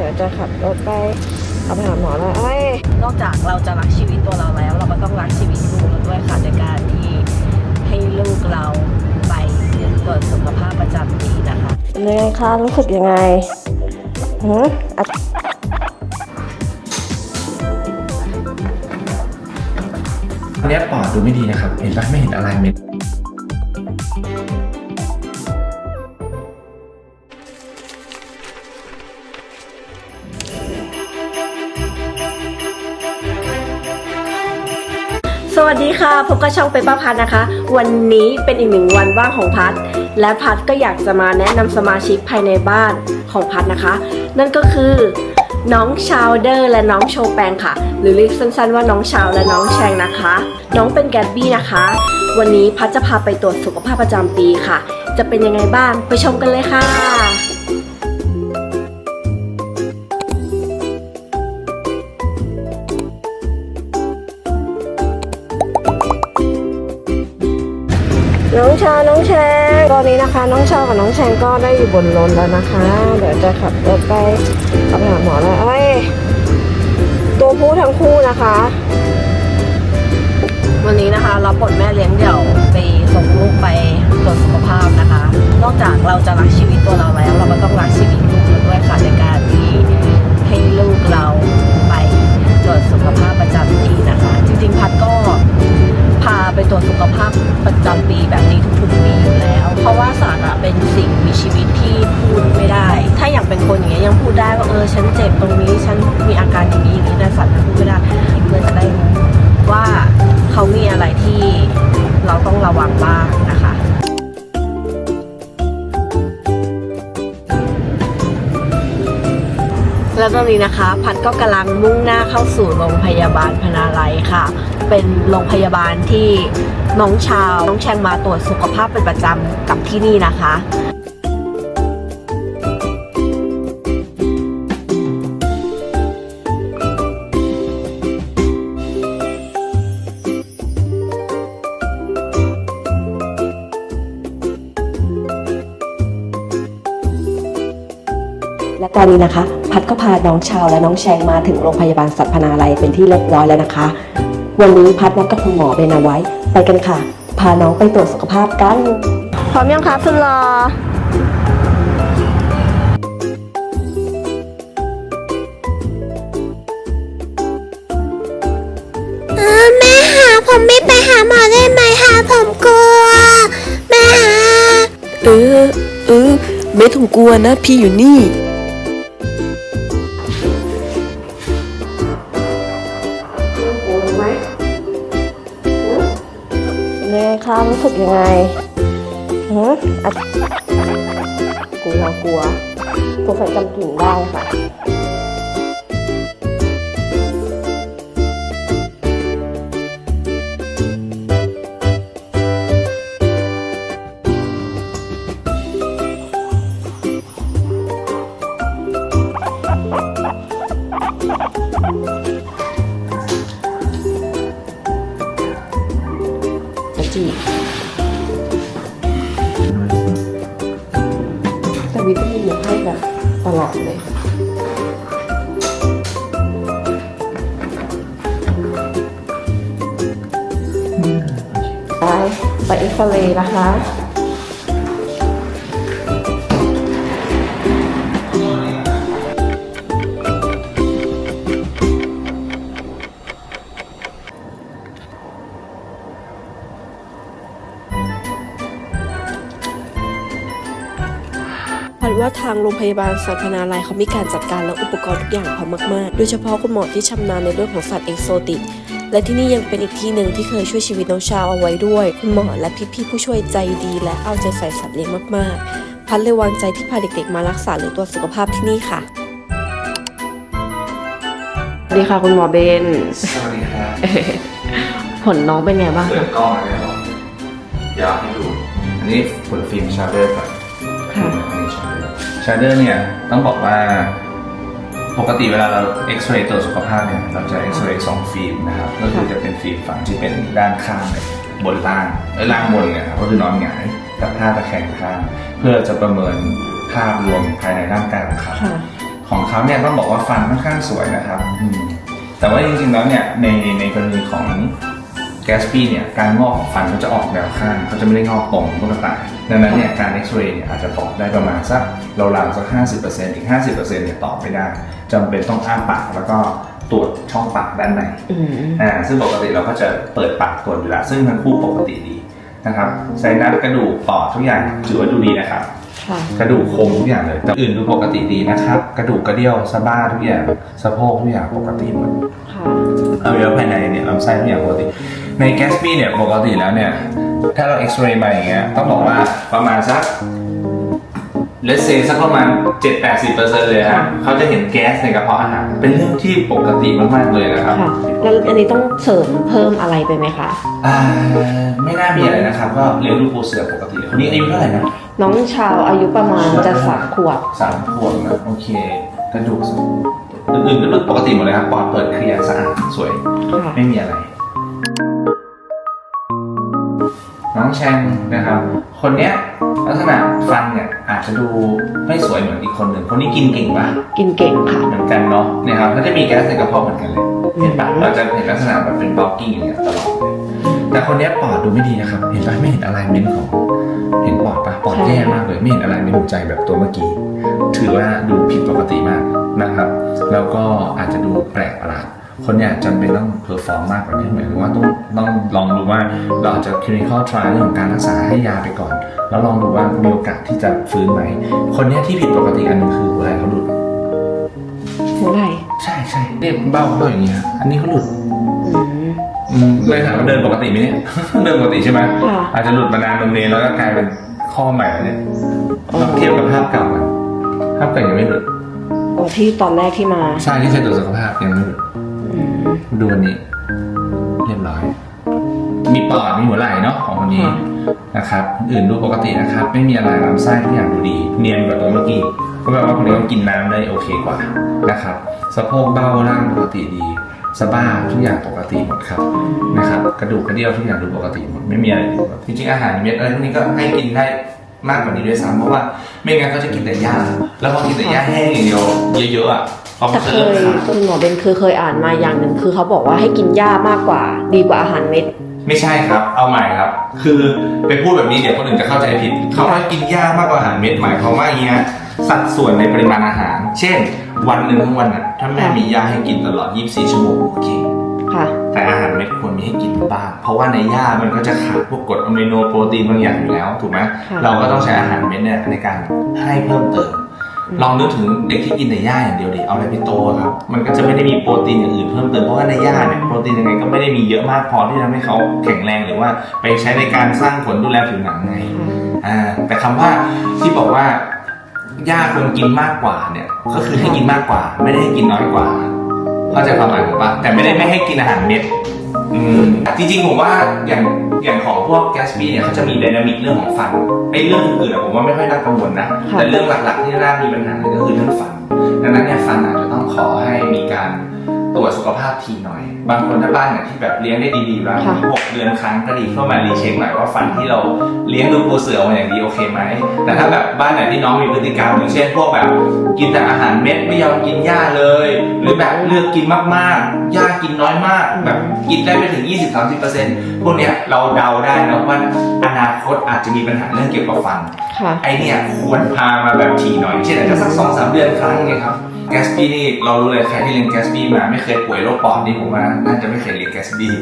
ดี๋ยวจะขับรถไปเอาไปหาหมอแล้วเอ้ยนอกจากเราจะรักชีวิตตัวเราแล้ว เราก็ต้องรักชีวิตลูกเราด้วยค่ะในการที่ให้ลูกเราไปตรวจสุขภาพประจำปีนะคะเป็นยังไงคะรู้สึกยังไงหืออะอันเนี้ยปอดดูไม่ดีนะครับ เห็นปะไม่เห็นอะไรเม็ด พบกับช่องเปเปอร์พัทนะคะ วันนี้เป็นอีกหนึ่งวันว่างของพัทและพัทก็อยากจะมาแนะนำสมาชิกภายในบ้านของพัทนะคะ นั่นก็คือน้องชาวเดอร์และน้องโชแปงค่ะ หรือเรียกสั้นๆว่าน้องชาวและน้องแชงนะคะ น้องเป็นแกดบี้นะคะ วันนี้พัทจะพาไปตรวจสุขภาพประจำปีค่ะ จะเป็นยังไงบ้างไปชมกันเลยค่ะ ชา น้องแชงตอนนี้นะคะ น้องชากับน้องแชงก็ได้อยู่บนรถแล้วนะคะ เดี๋ยวจะขับรถไปเอาไปหาหมอแล้วเอ้ยตัวผู้ทั้งคู่นะคะ วันนี้นะคะรับบทแม่เลี้ยงเดี่ยวไปส่งลูกไปตรวจสุขภาพนะคะ นอกจากเราจะรักชีวิตตัวเราแล้ว เราก็ต้องรักชีวิตลูกเราด้วยค่ะในการที่ให้ลูกเราไปตรวจสุขภาพประจำปีนะคะ จริงๆพัดก็ ตรวจสุขภาพประจำปีแบบนี้ทุกๆปีอยู่แล้ว เพราะว่าสัตว์อะเป็นสิ่งมีชีวิตที่พูดไม่ได้ ถ้าอย่างเป็นคนอย่างเงี้ยยังพูดได้ว่าเออฉันเจ็บตรงนี้ฉันมีอาการอย่างนี้อย่างนี้แต่สัตว์มันพูดไม่ได้เพื่อจะได้รู้ว่าเขามีอะไรที่เราต้องระวังบ้างนะคะ แล้วตอนนี้นะคะ พัดก็กำลังมุ่งหน้าเข้าสู่โรงพยาบาลพนาลัยค่ะ เป็นโรงพยาบาลที่น้องชาวน้องแชงมาตรวจสุขภาพเป็นประจำกับที่นี่นะคะและตอนนี้นะคะ พัดก็พาน้องชาวและน้องแชงมาถึงโรงพยาบาลสัตว์พนาลัยเป็นที่เรียบร้อยแล้วนะคะ วันนี้พัดนัดกับคุณหมอเบนเอาไว้ ไปกันค่ะ พาน้องไปตรวจสุขภาพกัน พร้อมยังคะสุดรอเออแม่หาผมไม่ไปหาหมอได้ไหมคะผมกลัว แม่หา เออ เออ ไม่ต้องกลัวนะ พี่อยู่นี่เป็น สึกยังไงหืออะกลัวกลัวสงสัยจำกลิ่นได้ค่ะจะ ไปเอ็กซเรย์นะคะพันว่าทางโรงพยาบาลสัตว์พนาลัยเขามีการจัดการและอุปกรณ์ทุกอย่างพร้อมมาก ๆ โดยเฉพาะคุณหมอที่ชำนาญในเรื่องของสัตว์เอกโซติก และที่นี่ยังเป็นอีกที่หนึ่งที่เคยช่วยชีวิตน้องชาวเอาไว้ด้วย คุณหมอและพี่ๆผู้ช่วยใจดีและเอาใจใส่สัตว์เลี้ยงมากๆ พันเลยวางใจที่พาเด็กๆมารักษาหรือตรวจสุขภาพที่นี่ค่ะ สวัสดีค่ะคุณหมอเบน สวัสดีครับผลน้องเป็นไงบ้างเปิคะดกล้องเลยเหรออยากให้ดู อันนี้ผลฟิล์มชาร์เดอร์ครับค่ะ อันนี้ชาร์เดอร์ชาร์เดอร์เนี่ยต้องบอกว่า ปกติเวลาเราเอ็กซเรย์ตรวจสุขภาพเนี่ยเราจะเอ็กซเรย์สองฟิล์มนะครับก็คือจะเป็นฟิล์มฝั่งที่เป็นด้านข้างเนี่ยบนล่างเอ้ยล่างบนเนี่ยครับก็คือนอนหงายกับท่าตะแคงข้าง เพื่อจะประเมินภาพรวมภายในร่างกายของเขาค่ะ ของเขาเนี่ยต้องบอกว่าฟันค่อนข้างสวยนะครับอืมแต่ว่าจริงๆแล้วเนี่ยในในกรณีของแกสปี้เนี่ยการงอกของฟันเขาจะออกแนวข้างเขาจะไม่ได้งอกตรงเหมือนกระต่ายดังนั้นเนี่ยการเอ็กซเรย์เนี่ยอาจจะตอบได้ประมาณสักราวๆสัก 50%อีก50%เนี่ยตอบไม่ได้ จำเป็นต้องอ้าปากแล้วก็ตรวจช่องปากด้านในอืมอ่าซึ่งปกติเราก็จะเปิดปากตรวจอยู่แล้วซึ่งทั้งคู่ปกติดีนะครับไซนัสกระดูกปอดทุกอย่างถือว่าดูดีนะครับค่ะกระดูกโครงทุกอย่างเลยแต่อื่นดูปกติดีนะครับ กระดูกกระเดี่ยวสะบ้าทุกอย่างสะโพกทุกอย่างปกติหมดค่ะอวัยวะภายในเนี่ยลำไส้ทุกอย่างปกติ ในแกสปี้เนี่ยปกติแล้วเนี่ยถ้าเราเอ็กซเรย์มาอย่างเงี้ยต้องบอกว่าประมาณสัก เลสเซสักประมาณ 7-80%เลยฮะเขาจะเห็นแก๊สในกระเพาะอาหาร เป็นเรื่องที่ปกติมาก ๆ เลยนะครับ ค่ะ แล้วอันนี้ต้องเสริมเพิ่มอะไรไปไหมคะ อ่าไม่น่ามีอะไรนะครับ ก็เลี้ยงลูกปูเสือปกติเลยคนนี้อายุเท่าไหร่นะน้องชาวอายุประมาณจะสามขวบ สามขวบนะโอเค กระดูกสมอื่นๆก็ดูปกติหมดเลยครับปอดเปิดเคลียร์สะอาดสวย ค่ะ ไม่มีอะไร น้องแชงนะครับ คนเนี้ย ลักษณะฟันเนี่ยอาจจะดูไม่สวยเหมือนอีกคนหนึ่งคนนี้กินเก่งปะกินเก่งค่ะ เหมือนกันเนาะเนี่ยครับเขาจะมีแก๊สในกระเพาะเหมือนกันเลยเห็นปะอืมเราจะเห็นลักษณะแบบเป็นบล็อกกิ้งอย่างเงี้ยตลอดเลยแต่คนเนี้ยปอดดูไม่ดีนะครับ เห็นปะไม่เห็นอะไรเมนของ เห็นปอดปะปอดแย่มากเลย ไม่เห็นอะไรในหัวใจแบบตัวเมื่อกี้ ถือว่าดูผิดปกติมากนะครับ แล้วก็อาจจะดูแปลกประหลาด คนเนี่ยจำเป็นต้องเพอร์ฟอร์มมากกว่านี้หมายถึงว่าต้องต้องลองดูว่าเราอาจจะ clinical trial เรื่องของการรักษาให้ยาไปก่อน แล้วลองดูว่ามีโอกาสที่จะฟื้นไหม คนเนี้ยที่ผิดปกติอันหนึงคือหัวไหล่เขาหลุด หัวไหล่ใช่ใช่เนี่ยเบ้าเบ้าอย่างเงี้ยอันนี้เขาหลุดอืมอืมเลยถามว่าเดินปกติไหมเนี่ย เดินปกติใช่ไหมค่ะ อาจจะหลุดมานานตรงนี้แล้วก็กลายเป็นข้อใหม่แล้วเนี่ยอ๋อลองเทียบกับภาพเก่ากันภาพเก่ายังไม่หลุด โอ้ที่ตอนแรกที่มา ใช่ที่เคยตรวจสุขภาพยังไม่หลุดอืม ดูอันนี้ เรียบร้อย มีปอดมีหัวไหล่เนาะของคนนี้ค่ะนะครับ อื่นดูปกตินะครับ ไม่มีอะไรลำไส้ทุกอย่างดูดี เนียนกว่าตัวเมื่อกี้ก็แปลว่าคนนี้ต้องกินน้ำได้โอเคกว่านะครับสะโพกเบ้าล่างปกติดีสะบ้าทุกอย่างปกติหมดครับนะครับกระดูกกระเดี่ยวทุกอย่างดูปกติหมดไม่มีอะไรผิดปกติจริงๆอาหารเม็ดอะไรพวกนี้ก็ให้กินได้มากกว่านี้ด้วยซ้ำเพราะว่าไม่งั้นเขาจะกินแต่หญ้าแล้วพอกินแต่หญ้าแห้งอย่างเดียวเยอะๆอะ พอมัแต่นเคจะเริ่มยขาดคุณหมอเบนคือเคยอ่านมาอย่างหนึ่งคือเขาบอกว่าให้กินหญ้ามากกว่า ดีกว่าอาหารเม็ด ไม่ใช่ครับ เอาใหม่ครับ คือไปพูดแบบนี้เดี๋ยวคนอื่นจะเข้าใจผิดเขาให้กินหญ้ามากกว่าอาหารเม็ดหมายความว่าอย่างเงี้ยสัดส่วนในปริมาณอาหาร เช่น วันหนึ่งทั้งวันอะถ้าแม่มีหญ้าให้กินตลอด 24 ชั่วโมงโอเค ค่ะ แต่อาหารเม็ดควรมีให้กินบ้าง เพราะว่าในหญ้ามันก็จะขาดพวกกรดอะมิโนโปรตีนบางอย่างอยู่แล้ว ถูกไหม ค่ะ เราก็ต้องใช้อาหารเม็ดเนี่ยในการให้เพิ่มเติม ลองนึกถึงเด็กที่กินแต่หญ้าอย่างเดียวดิเอาอะไรไปโตครับ มันก็จะไม่ได้มีโปรตีนอย่างอื่นเพิ่มเติมเพราะว่าในหญ้าเนี่ยโปรตีนยังไงก็ไม่ได้มีเยอะมากพอที่จะทำให้เขาแข็งแรงหรือว่าไปใช้ในการสร้างผลดูแลผิวหนังไงอ่าแต่คำว่าที่บอกว่าหญ้าควรกินมากกว่าเนี่ย ก็คือให้กินมากกว่า ไม่ได้ให้กินน้อยกว่า เข้าใจความหมายผมปะแต่ไม่ได้ไม่ให้กินอาหารเม็ด อืมจริงๆผมว่าอย่างอย่างของพวกแกสปี้เนี่ยเขาจะมีไดนามิกเรื่องของฟันไอ้เรื่องอื่นๆอะผมว่าไม่ค่อยน่ากังวลนะ ค่ะ แต่เรื่องหลักๆที่น่ามีปัญหาเลยก็คือเรื่องฟันดังนั้นเนี่ยฟันอาจจะต้องขอให้มีการ ตรวจสุขภาพทีหน่อย บางคนถ้าบ้านเนี่ยที่แบบเลี้ยงได้ดีๆแล้วค่ะหกเดือนครั้งก็ดีเข้ามารีเช็คหน่อยว่าฟันที่เราเลี้ยงดูปูเสือมาอย่างดีโอเคไหมแต่ถ้าแบบบ้านไหนที่น้องมีพฤติกรรมอย่างเช่นพวกแบบกินแต่อาหารเม็ดไม่ยอมกินหญ้าเลย หรือแบบเลือกกินมากๆหญ้ากินน้อยมากแบบกินได้ไม่ถึง 20-30%พวกเนี้ยเราเดาได้นะว่าอนาคตอาจจะมีปัญหาเรื่องเกี่ยวกับฟันค่ะไอเนี่ยควรพามาแบบถี่หน่อยเช่นอาจจะสักสองสามเดือนครั้งเนี่ยครับ แกสปี้นี่เรารู้เลยใครที่เรียนแกสปี้มาไม่เคยป่วยโรคปอดนี่ผมว่าน่าจะไม่เคยเรียนแกสปี้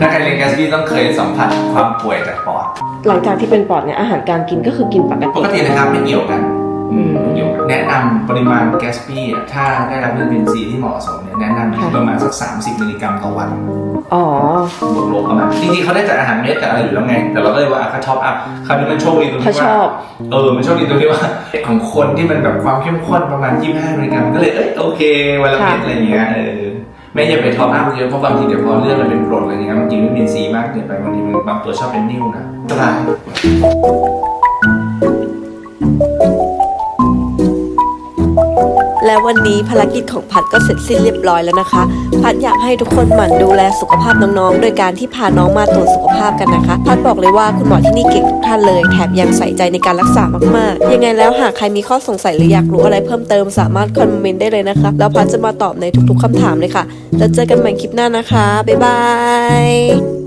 ถ้าใครเรียนแกสปี้ต้องเคยสัมผัสความป่วยจากปอด หลังจากที่เป็นปอดเนี่ยอาหารการกินก็คือกินปกปติกตินะครับไม่เกี่ยวกัน อืมไม่เกี่ยวกันแนะนำปริมาณแกสปี้อะถ้าได้รับวิตามินซีที่เหมาะสมเนี่ยแนะนำที่ประมาณสัก 30 มิลลิกรัมต่อวัน อ๋อ บวกลบประมาณจริงๆเขาได้จากอาหารเม็ดจากอะไรอยู่แล้วไง แต่เราก็เลยว่าอะเขาท็อปอัพคราวนี้มันโชคดีตรงเขาที่ชว่าอบ เออมันโชคดีตรงที่ว่า ของคนที่มันแบบความเข้มข้นประมาณ 25มิลลิกรัมก็เลยเอ้ยโอเควันละเม็ดค่ะ อะไรอย่างเงี้ยเออไม่อย่าไปท็อปอัพเยอะเพราะบางทีเดี๋ยวพอเลือดมันเป็นกรดอะไรอย่างเงี้ยมันกินวิตามินซีมากเกินไปบางทีมันบางตัวชอบเป็นนิ่วนะอันตราย และวันนี้ภารกิจของพัดก็เสร็จสิ้นเรียบร้อยแล้วนะคะ พัดอยากให้ทุกคนหมั่นดูแลสุขภาพน้องๆ โดยการที่พาน้องมาตรวจสุขภาพกันนะคะ พัดบอกเลยว่าคุณหมอที่นี่เก่งทุกท่านเลย แถมยังใส่ใจในการรักษามากๆ ยังไงแล้วหากใครมีข้อสงสัยหรืออยากรู้อะไรเพิ่มเติมสามารถคอมเมนต์ได้เลยนะคะ แล้วพัดจะมาตอบในทุกๆคำถามเลยค่ะ แล้วเจอกันใหม่คลิปหน้านะคะ บ๊ายบาย